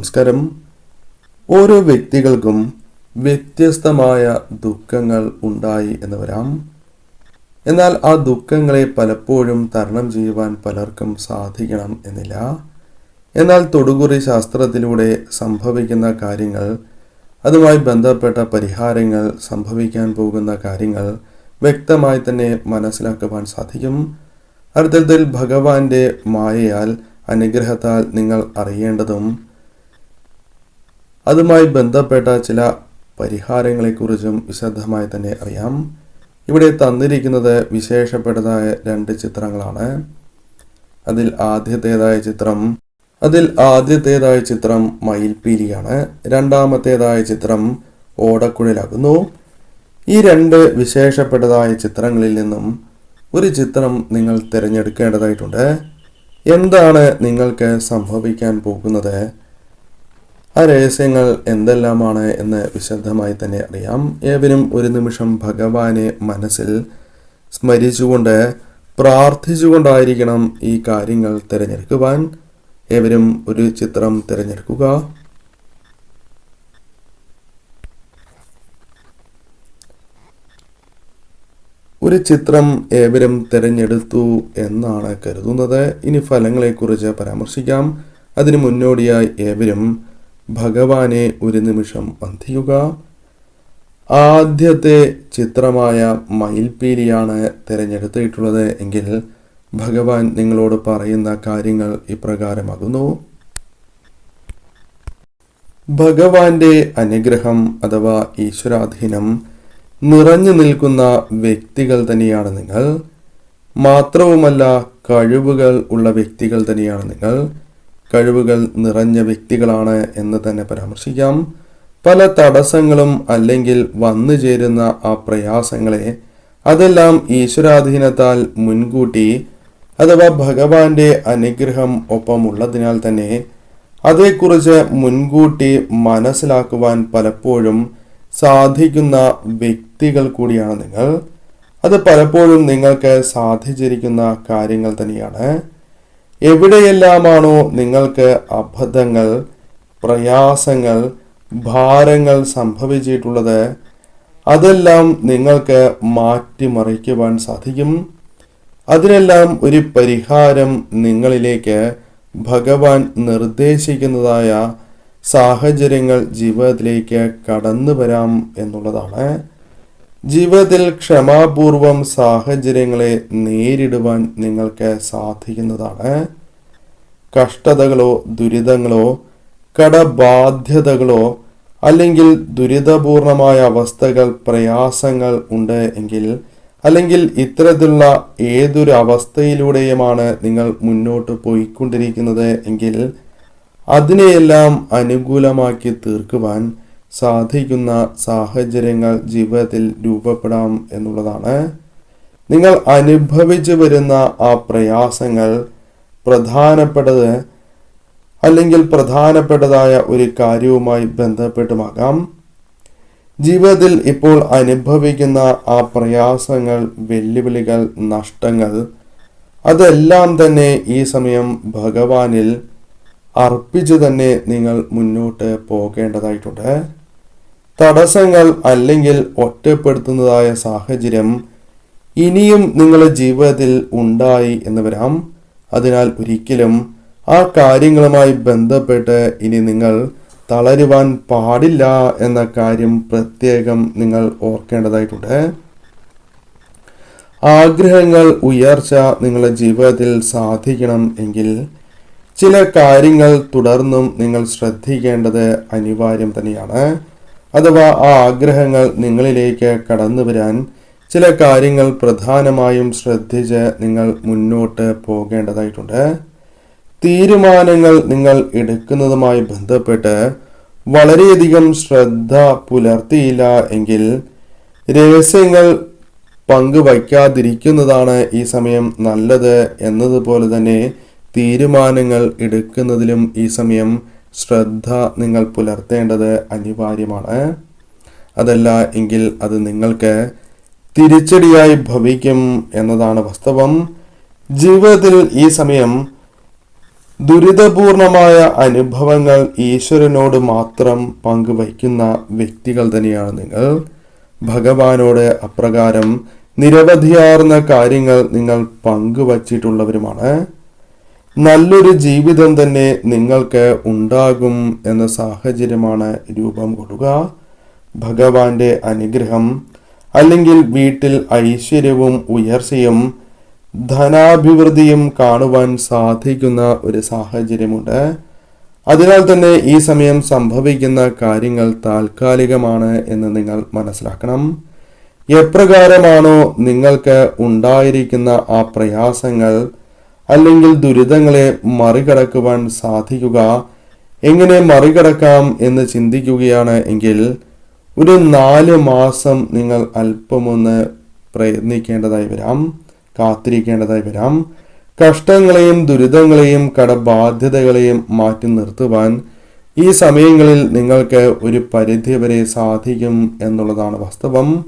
നമസ്കാരം. ഓരോ വ്യക്തികൾക്കും വ്യത്യസ്തമായ ദുഃഖങ്ങൾ ഉണ്ടായി എന്ന് വരാം. എന്നാൽ ആ ദുഃഖങ്ങളെ പലപ്പോഴും തരണം ചെയ്യുവാൻ പലർക്കും സാധിക്കണം എന്നില്ല. എന്നാൽ തൊടുകുറി ശാസ്ത്രത്തിലൂടെ സംഭവിക്കുന്ന കാര്യങ്ങൾ അതുമായി ബന്ധപ്പെട്ട പരിഹാരങ്ങൾ സംഭവിക്കാൻ പോകുന്ന കാര്യങ്ങൾ വ്യക്തമായി തന്നെ മനസ്സിലാക്കുവാൻ സാധിക്കും. അർത്ഥത്തിൽ ഭഗവാന്റെ മായയാൽ അനുഗ്രഹത്താൽ നിങ്ങൾ അറിയേണ്ടതും അതുമായി ബന്ധപ്പെട്ട ചില പരിഹാരങ്ങളെക്കുറിച്ചും വിശദമായി തന്നെ അറിയാം. ഇവിടെ തന്നിരിക്കുന്നത് വിശേഷപ്പെട്ടതായ രണ്ട് ചിത്രങ്ങളാണ്. അതിൽ ആദ്യത്തേതായ ചിത്രം അതിൽ ആദ്യത്തേതായ ചിത്രം മയിൽപ്പീലിയാണ് രണ്ടാമത്തേതായ ചിത്രം ഓടക്കുഴലാകുന്നു. ഈ രണ്ട് വിശേഷപ്പെട്ടതായ ചിത്രങ്ങളിൽ നിന്നും ഒരു ചിത്രം നിങ്ങൾ തിരഞ്ഞെടുക്കേണ്ടതായിട്ടുണ്ട്. എന്താണ് നിങ്ങൾക്ക് സംഭവിക്കാൻ പോകുന്നത്? ആ രഹസ്യങ്ങൾ എന്തെല്ലാമാണ് എന്ന് വിശദമായി തന്നെ അറിയാം. ഏവരും ഒരു നിമിഷം ഭഗവാനെ മനസ്സിൽ സ്മരിച്ചുകൊണ്ട് പ്രാർത്ഥിച്ചുകൊണ്ടായിരിക്കണം ഈ കാര്യങ്ങൾ തിരഞ്ഞെടുക്കുവാൻ. ഏവരും ഒരു ചിത്രം തിരഞ്ഞെടുക്കുക. ഒരു ചിത്രം ഏവരും തിരഞ്ഞെടുത്തു എന്നാണ് കരുതുന്നത്. ഇനി ഫലങ്ങളെക്കുറിച്ച് പരാമർശിക്കാം. അതിനു മുന്നോടിയായി ഏവരും ഭഗവാനെ ഒരു നിമിഷം വന്ധിക്കുക ആദ്യത്തെ ചിത്രമായ മയിൽപീലിയാണ് തിരഞ്ഞെടുത്തിട്ടുള്ളത്. എങ്കിൽ ഭഗവാൻ നിങ്ങളോട് പറയുന്ന കാര്യങ്ങൾ ഇപ്രകാരമാകുന്നു. ഭഗവാന്റെ അനുഗ്രഹം അഥവാ ഈശ്വരാധീനം നിറഞ്ഞു നിൽക്കുന്ന വ്യക്തികൾ തന്നെയാണ് നിങ്ങൾ. മാത്രവുമല്ല കഴിവുകൾ ഉള്ള വ്യക്തികൾ തന്നെയാണ് നിങ്ങൾ. കഴിവുകൾ നിറഞ്ഞ വ്യക്തികളാണ് എന്ന് തന്നെ പരാമർശിക്കാം. പല തടസ്സങ്ങളും അല്ലെങ്കിൽ വന്നു ചേരുന്ന ആ പ്രയാസങ്ങളെ അതെല്ലാം ഈശ്വരാധീനത്താൽ മുൻകൂട്ടി അഥവാ ഭഗവാന്റെ അനുഗ്രഹം ഒപ്പമുള്ളതിനാൽ തന്നെ അതേക്കുറിച്ച് മുൻകൂട്ടി മനസ്സിലാക്കുവാൻ പലപ്പോഴും സാധിക്കുന്ന വ്യക്തികൾ കൂടിയാണ് നിങ്ങൾ. അത് പലപ്പോഴും നിങ്ങൾക്ക് സാധിച്ചിരിക്കുന്ന കാര്യങ്ങൾ തന്നെയാണ്. എവിടെയെല്ലാമാണോ നിങ്ങൾക്ക് അബദ്ധങ്ങൾ പ്രയാസങ്ങൾ ഭാരങ്ങൾ സംഭവിച്ചിട്ടുള്ളത് അതെല്ലാം നിങ്ങൾക്ക് മാറ്റിമറിക്കുവാൻ സാധിക്കും. അതിനെല്ലാം ഒരു പരിഹാരം നിങ്ങളിലേക്ക് ഭഗവാൻ നിർദ്ദേശിക്കുന്നതായ സാഹചര്യങ്ങൾ ജീവിതത്തിലേക്ക് കടന്നു വരാം എന്നുള്ളതാണ്. ജീവിതത്തിൽ ക്ഷമാപൂർവം സാഹചര്യങ്ങളെ നേരിടുവാൻ നിങ്ങൾക്ക് സാധിക്കുന്നതാണ്. കഷ്ടതകളോ ദുരിതങ്ങളോ കടബാധ്യതകളോ അല്ലെങ്കിൽ ദുരിതപൂർണമായ അവസ്ഥകൾ പ്രയാസങ്ങൾ ഉണ്ട് എങ്കിൽ അല്ലെങ്കിൽ ഇത്തരത്തിലുള്ള ഏതൊരു അവസ്ഥയിലൂടെയുമാണ് നിങ്ങൾ മുന്നോട്ട് പോയിക്കൊണ്ടിരിക്കുന്നത് എങ്കിൽ അതിനെയെല്ലാം അനുകൂലമാക്കി തീർക്കുവാൻ സാധിക്കുന്ന സാഹചര്യങ്ങൾ ജീവിതത്തിൽ രൂപപ്പെടാം എന്നുള്ളതാണ്. നിങ്ങൾ അനുഭവിച്ചു വരുന്ന ആ പ്രയാസങ്ങൾ പ്രധാനപ്പെട്ടത് അല്ലെങ്കിൽ പ്രധാനപ്പെട്ടതായ ഒരു കാര്യവുമായി ബന്ധപ്പെട്ടുമാകാം. ജീവിതത്തിൽ ഇപ്പോൾ അനുഭവിക്കുന്ന ആ പ്രയാസങ്ങൾ വെല്ലുവിളികൾ നഷ്ടങ്ങൾ അതെല്ലാം തന്നെ ഈ സമയം ഭഗവാനിൽ അർപ്പിച്ചു തന്നെ നിങ്ങൾ മുന്നോട്ട് പോകേണ്ടതായിട്ടുണ്ട്. തടസ്സങ്ങൾ അല്ലെങ്കിൽ ഒറ്റപ്പെടുത്തുന്നതായ സാഹചര്യം ഇനിയും നിങ്ങളുടെ ജീവിതത്തിൽ ഉണ്ടായി എന്ന് വരാം. അതിനാൽ ഒരിക്കലും ആ കാര്യങ്ങളുമായി ബന്ധപ്പെട്ട് ഇനി നിങ്ങൾ തളരുവാൻ പാടില്ല എന്ന കാര്യം പ്രത്യേകം നിങ്ങൾ ഓർക്കേണ്ടതായിട്ടുണ്ട്. ആഗ്രഹങ്ങൾ ഉയർച്ച നിങ്ങളുടെ ജീവിതത്തിൽ സാധിക്കണം എങ്കിൽ ചില കാര്യങ്ങൾ തുടർന്നും നിങ്ങൾ ശ്രദ്ധിക്കേണ്ടത് അനിവാര്യം തന്നെയാണ്. അഥവാ ആ ആഗ്രഹങ്ങൾ നിങ്ങളിലേക്ക് കടന്നു വരാൻ ചില കാര്യങ്ങൾ പ്രധാനമായും ശ്രദ്ധിച്ച് നിങ്ങൾ മുന്നോട്ട് പോകേണ്ടതായിട്ടുണ്ട്. തീരുമാനങ്ങൾ നിങ്ങൾ എടുക്കുന്നതുമായി ബന്ധപ്പെട്ട് വളരെയധികം ശ്രദ്ധ പുലർത്തിയില്ല എങ്കിൽ രഹസ്യങ്ങൾ പങ്കുവയ്ക്കാതിരിക്കുന്നതാണ് ഈ സമയം നല്ലത് എന്നതുപോലെ തന്നെ തീരുമാനങ്ങൾ എടുക്കുന്നതിലും ഈ സമയം ശ്രദ്ധ നിങ്ങൾ പുലർത്തേണ്ടത് അനിവാര്യമാണ്. അതല്ല എങ്കിൽ അത് നിങ്ങൾക്ക് തിരിച്ചടിയായി ഭവിക്കും എന്നതാണ് വാസ്തവം. ജീവിതത്തിൽ ഈ സമയം ദുരിതപൂർണമായ അനുഭവങ്ങൾ ഈശ്വരനോട് മാത്രം പങ്കുവയ്ക്കുന്ന വ്യക്തികൾ തന്നെയാണ് നിങ്ങൾ. ഭഗവാനോട് അപ്രകാരം നിരവധിയാർന്ന കാര്യങ്ങൾ നിങ്ങൾ പങ്കുവച്ചിട്ടുള്ളവരുമാണ്. നല്ലൊരു ജീവിതം തന്നെ നിങ്ങൾക്ക് ഉണ്ടാകും എന്ന സാഹചര്യമാണ് രൂപം കൊള്ളുക ഭഗവാന്റെ അനുഗ്രഹം അല്ലെങ്കിൽ വീട്ടിൽ ഐശ്വര്യവും ഉയർച്ചയും ധനാഭിവൃദ്ധിയും കാണുവാൻ സാധിക്കുന്ന ഒരു സാഹചര്യമുണ്ട്. അതിനാൽ തന്നെ ഈ സമയം സംഭവിക്കുന്ന കാര്യങ്ങൾ താൽക്കാലികമാണ് എന്ന് നിങ്ങൾ മനസ്സിലാക്കണം. എപ്രകാരമാണോ നിങ്ങൾക്ക് ഉണ്ടായിരിക്കുന്ന ആ പ്രയാസങ്ങൾ അല്ലെങ്കിൽ ദുരിതങ്ങളെ മറികടക്കുവാൻ സാധിക്കുക? എങ്ങനെ മറികടക്കാം എന്ന് ചിന്തിക്കുകയാണ് എങ്കിൽ ഒരു നാല് മാസം നിങ്ങൾ അല്പമൊന്ന് പ്രയത്നിക്കേണ്ടതായി വരാം കാത്തിരിക്കേണ്ടതായി വരാം. കഷ്ടങ്ങളെയും ദുരിതങ്ങളെയും കടബാധ്യതകളെയും മാറ്റി നിർത്തുവാൻ ഈ സമയങ്ങളിൽ നിങ്ങൾക്ക് ഒരു പരിധി വരെ സാധിക്കും എന്നുള്ളതാണ് വാസ്തവം.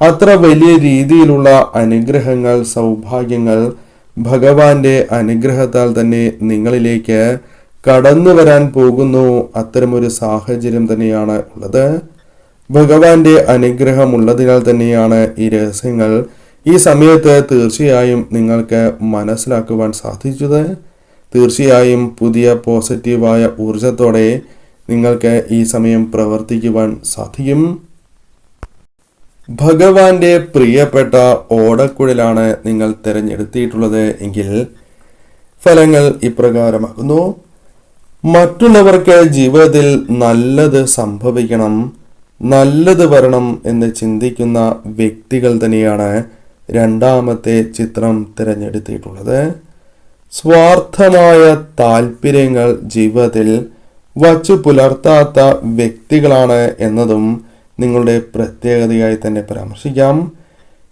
അത്ര വലിയ രീതിയിലുള്ള അനുഗ്രഹങ്ങൾ സൗഭാഗ്യങ്ങൾ ഭഗവാന്റെ അനുഗ്രഹത്താൽ തന്നെ നിങ്ങളിലേക്ക് കടന്നു വരാൻ പോകുന്നു. അത്തരമൊരു സാഹചര്യം തന്നെയാണ് ഉള്ളത്. ഭഗവാന്റെ അനുഗ്രഹം ഉള്ളതിനാൽ തന്നെയാണ് ഈ രഹസ്യങ്ങൾ ഈ സമയത്ത് തീർച്ചയായും നിങ്ങൾക്ക് മനസ്സിലാക്കുവാൻ സാധിച്ചത്. തീർച്ചയായും പുതിയ പോസിറ്റീവായ ഊർജത്തോടെ നിങ്ങൾക്ക് ഈ സമയം പ്രവർത്തിക്കുവാൻ സാധിക്കും. ഭഗവാന്റെ പ്രിയപ്പെട്ട ഓടക്കുഴലാണ് നിങ്ങൾ തിരഞ്ഞെടുത്തിട്ടുള്ളത് എങ്കിൽ ഫലങ്ങൾ ഇപ്രകാരമാകുന്നു. മറ്റുള്ളവർക്ക് ജീവിതത്തിൽ നല്ലത് സംഭവിക്കണം നല്ലത് വരണം എന്ന് ചിന്തിക്കുന്ന വ്യക്തികൾ തന്നെയാണ് രണ്ടാമത്തെ ചിത്രം തിരഞ്ഞെടുത്തിട്ടുള്ളത് സ്വാർത്ഥമായ താല്പര്യങ്ങൾ ജീവിതത്തിൽ വച്ചു പുലർത്താത്ത വ്യക്തികളാണ് എന്നതും നിങ്ങളുടെ പ്രത്യേകതയായി തന്നെ പരാമർശിക്കാം.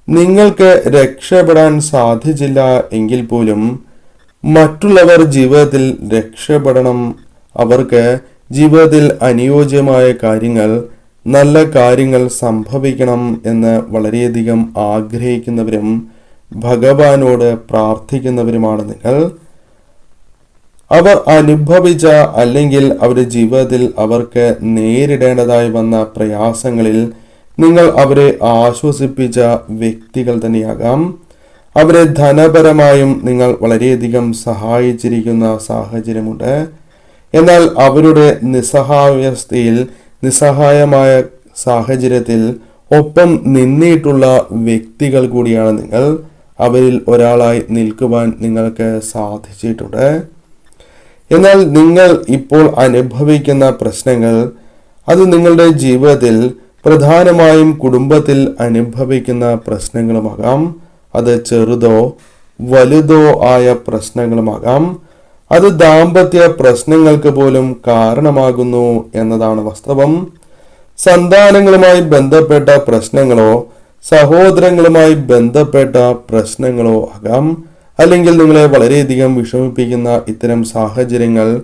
നിങ്ങൾക്ക് രക്ഷപ്പെടാൻ സാധിച്ചില്ല എങ്കിൽ പോലും മറ്റുള്ളവർ ജീവിതത്തിൽ രക്ഷപ്പെടണം. അവർക്ക് ജീവിതത്തിൽ അനുയോജ്യമായ കാര്യങ്ങൾ നല്ല കാര്യങ്ങൾ സംഭവിക്കണം എന്ന് വളരെയധികം ആഗ്രഹിക്കുന്നവരും ഭഗവാനോട് പ്രാർത്ഥിക്കുന്നവരുമാണ് നിങ്ങൾ. അവർ അനുഭവിച്ച അല്ലെങ്കിൽ അവരുടെ ജീവിതത്തിൽ അവർക്ക് നേരിടേണ്ടതായി വന്ന പ്രയാസങ്ങളിൽ നിങ്ങൾ അവരെ ആശ്വസിപ്പിച്ച വ്യക്തികൾ തന്നെയാകാം. അവരെ ധനപരമായും നിങ്ങൾ വളരെയധികം സഹായിച്ചിരിക്കുന്ന സാഹചര്യമുണ്ട്. എന്നാൽ അവരുടെ നിസ്സഹാവസ്ഥയിൽ നിസ്സഹായമായ സാഹചര്യത്തിൽ ഒപ്പം നിന്നിട്ടുള്ള വ്യക്തികൾ കൂടിയാണ് നിങ്ങൾ. അവരിൽ ഒരാളായി നിൽക്കുവാൻ നിങ്ങൾക്ക് സാധിച്ചിട്ടുണ്ട്. എന്നാൽ നിങ്ങൾ ഇപ്പോൾ അനുഭവിക്കുന്ന പ്രശ്നങ്ങൾ അത് നിങ്ങളുടെ ജീവിതത്തിൽ പ്രധാനമായും കുടുംബത്തിൽ അനുഭവിക്കുന്ന പ്രശ്നങ്ങളുമാകാം. അത് ചെറുതോ വലുതോ ആയ പ്രശ്നങ്ങളുമാകാം. അത് ദാമ്പത്യ പ്രശ്നങ്ങൾക്ക് പോലും കാരണമാകുന്നു എന്നതാണ് വാസ്തവം. സന്താനങ്ങളുമായി ബന്ധപ്പെട്ട പ്രശ്നങ്ങളോ സഹോദരങ്ങളുമായി ബന്ധപ്പെട്ട പ്രശ്നങ്ങളോ ആകാം. അല്ലെങ്കിൽ നിങ്ങളെ വളരെയധികം വിഷമിപ്പിക്കുന്ന ഇത്തരം സാഹചര്യങ്ങൾ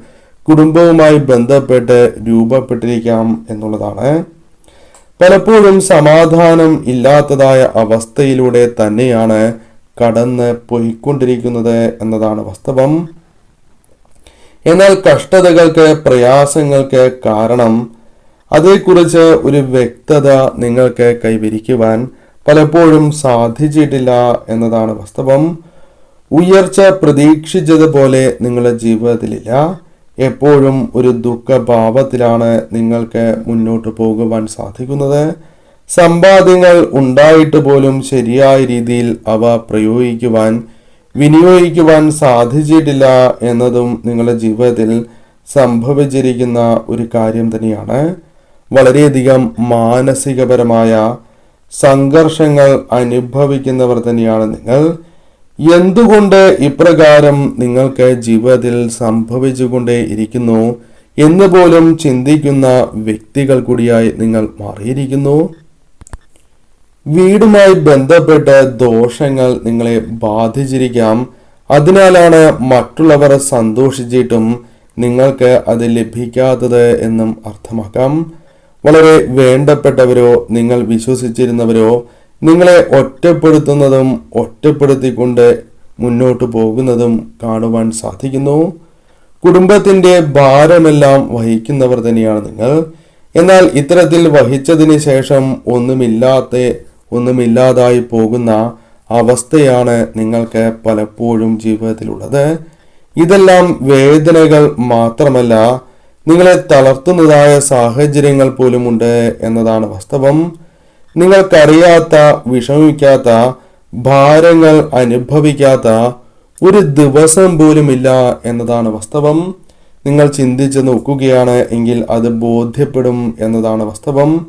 കുടുംബവുമായി ബന്ധപ്പെട്ട് രൂപപ്പെട്ടിരിക്കാം എന്നുള്ളതാണ്. പലപ്പോഴും സമാധാനം ഇല്ലാത്തതായ അവസ്ഥയിലൂടെ തന്നെയാണ് കടന്ന് പോയിക്കൊണ്ടിരിക്കുന്നത് എന്നതാണ് വാസ്തവം. എന്നാൽ കഷ്ടതകൾക്ക് പ്രയാസങ്ങൾക്ക് കാരണം അതേക്കുറിച്ച് ഒരു വ്യക്തത നിങ്ങൾക്ക് കൈവരിക്കുവാൻ പലപ്പോഴും സാധിച്ചിട്ടില്ല എന്നതാണ് വാസ്തവം. ഉയർച്ച പ്രതീക്ഷിച്ചതുപോലെ നിങ്ങളുടെ ജീവിതത്തിലില്ല. എപ്പോഴും ഒരു ദുഃഖഭാവത്തിലാണ് നിങ്ങൾക്ക് മുന്നോട്ട് പോകുവാൻ സാധിക്കുന്നത്. സമ്പാദ്യങ്ങൾ ഉണ്ടായിട്ട് പോലും ശരിയായ രീതിയിൽ അവ പ്രയോഗിക്കുവാൻ വിനിയോഗിക്കുവാൻ സാധിച്ചിട്ടില്ല എന്നതും നിങ്ങളുടെ ജീവിതത്തിൽ സംഭവിച്ചിരിക്കുന്ന ഒരു കാര്യം തന്നെയാണ്. വളരെയധികം മാനസികപരമായ സംഘർഷങ്ങൾ അനുഭവിക്കുന്നവർ തന്നെയാണ് നിങ്ങൾ. എന്തുകൊണ്ട് ഇപ്രകാരം നിങ്ങൾക്ക് ജീവിതത്തിൽ സംഭവിച്ചുകൊണ്ടേ ഇരിക്കുന്നു എന്ന് പോലും ചിന്തിക്കുന്ന വ്യക്തികൾ കൂടിയായി നിങ്ങൾ മാറിയിരിക്കുന്നു? വീടുമായി ബന്ധപ്പെട്ട ദോഷങ്ങൾ നിങ്ങളെ ബാധിച്ചിരിക്കാം. അതിനാലാണ് മറ്റുള്ളവർ സന്തോഷിച്ചിട്ടും നിങ്ങൾക്ക് അത് ലഭിക്കാത്തത് എന്നും അർത്ഥമാക്കാം. വളരെ വേണ്ടപ്പെട്ടവരോ നിങ്ങൾ വിശ്വസിച്ചിരുന്നവരോ നിങ്ങളെ ഒറ്റപ്പെടുത്തുന്നതും ഒറ്റപ്പെടുത്തിക്കൊണ്ട് മുന്നോട്ട് പോകുന്നതും കാണുവാൻ സാധിക്കുന്നു. കുടുംബത്തിന്റെ ഭാരമെല്ലാം വഹിക്കുന്നവർ തന്നെയാണ് നിങ്ങൾ. എന്നാൽ ഇത്തരത്തിൽ വഹിച്ചതിന് ശേഷം ഒന്നുമില്ലാത്ത ഒന്നുമില്ലാതായി പോകുന്ന അവസ്ഥയാണ് നിങ്ങൾക്ക് പലപ്പോഴും ജീവിതത്തിലുള്ളത്. ഇതെല്ലാം വേദനകൾ മാത്രമല്ല നിങ്ങളെ തളർത്തുന്നതായ സാഹചര്യങ്ങൾ പോലുമുണ്ട് എന്നതാണ് വാസ്തവം. നിങ്ങൾക്കറിയാത്ത വിഷമിക്കാത്ത ഭാരങ്ങൾ അനുഭവിക്കാത്ത ഒരു ദിവസം പോലുമില്ല എന്നതാണ് വാസ്തവം. നിങ്ങൾ ചിന്തിച്ച് നോക്കുകയാണ് എങ്കിൽ അത് ബോധ്യപ്പെടും എന്നതാണ് വാസ്തവം.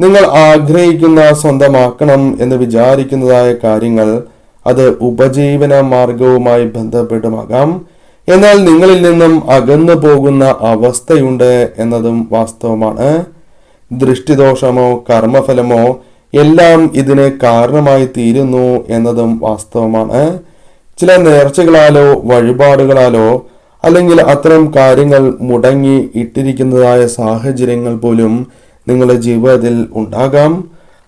നിങ്ങൾ ആഗ്രഹിക്കുന്ന സ്വന്തമാക്കണം എന്ന് വിചാരിക്കുന്നതായ കാര്യങ്ങൾ അത് ഉപജീവന മാർഗവുമായി ബന്ധപ്പെട്ടുമാകാം എന്നാൽ നിങ്ങളിൽ നിന്നും അകന്നു പോകുന്ന അവസ്ഥയുണ്ട് എന്നതും വാസ്തവമാണ്. ദൃഷ്ടിദോഷമോ കർമ്മഫലമോ എല്ലാം ഇതിന് കാരണമായി തീരുന്നു എന്നതും വാസ്തവമാണ്. ചില നേർച്ചകളാലോ വഴിപാടുകളാലോ അല്ലെങ്കിൽ അത്തരം കാര്യങ്ങൾ മുടങ്ങി ഇട്ടിരിക്കുന്നതായ സാഹചര്യങ്ങൾ പോലും നിങ്ങളുടെ ജീവിതത്തിൽ ഉണ്ടാകാം.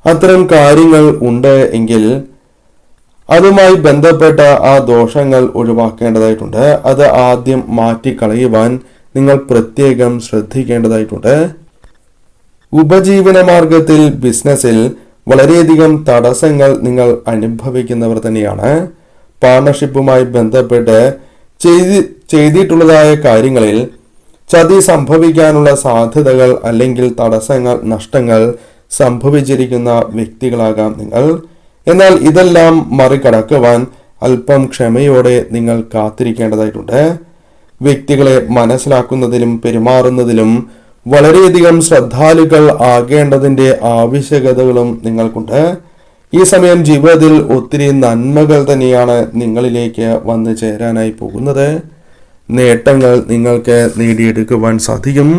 അത്തരം കാര്യങ്ങൾ ഉണ്ട് എങ്കിൽ അതുമായി ബന്ധപ്പെട്ട ആ ദോഷങ്ങൾ ഒഴിവാക്കേണ്ടതായിട്ടുണ്ട്. അത് ആദ്യം മാറ്റിക്കളയുവാൻ നിങ്ങൾ പ്രത്യേകം ശ്രദ്ധിക്കേണ്ടതായിട്ടുണ്ട്. ഉപജീവന മാർഗത്തിൽ ബിസിനസ്സിൽ വളരെയധികം തടസ്സങ്ങൾ നിങ്ങൾ അനുഭവിക്കുന്നവർ തന്നെയാണ്. പാർട്ണർഷിപ്പുമായി ബന്ധപ്പെട്ട് ചെയ്തി ചെയ്തിട്ടുള്ളതായ കാര്യങ്ങളിൽ ചതി സംഭവിക്കാനുള്ള സാധ്യതകൾ അല്ലെങ്കിൽ തടസ്സങ്ങൾ നഷ്ടങ്ങൾ സംഭവിച്ചിരിക്കുന്ന വ്യക്തികളാകാം നിങ്ങൾ. എന്നാൽ ഇതെല്ലാം മറികടക്കുവാൻ അല്പം ക്ഷമയോടെ നിങ്ങൾ കാത്തിരിക്കേണ്ടതായിട്ടുണ്ട്. വ്യക്തികളെ മനസ്സിലാക്കുന്നതിലും പെരുമാറുന്നതിലും വളരെയധികം ശ്രദ്ധാലുക്കൾ ആകേണ്ടതിന്റെ ആവശ്യകതകളും നിങ്ങൾക്കുണ്ട്. ഈ സമയം ജീവിതത്തിൽ ഒത്തിരി നന്മകൾ തന്നെയാണ് നിങ്ങളിലേക്ക് വന്നു ചേരാനായി പോകുന്നത്. നേട്ടങ്ങൾ നിങ്ങൾക്ക് നേടിയെടുക്കുവാൻ സാധിക്കും.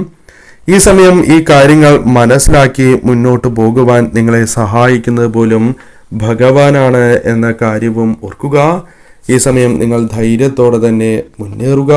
ഈ സമയം ഈ കാര്യങ്ങൾ മനസ്സിലാക്കി മുന്നോട്ട് പോകുവാൻ നിങ്ങളെ സഹായിക്കുന്നത് പോലും ഭഗവാനാണ് എന്ന കാര്യവും ഓർക്കുക. ഈ സമയം നിങ്ങൾ ധൈര്യത്തോടെ തന്നെ മുന്നേറുക.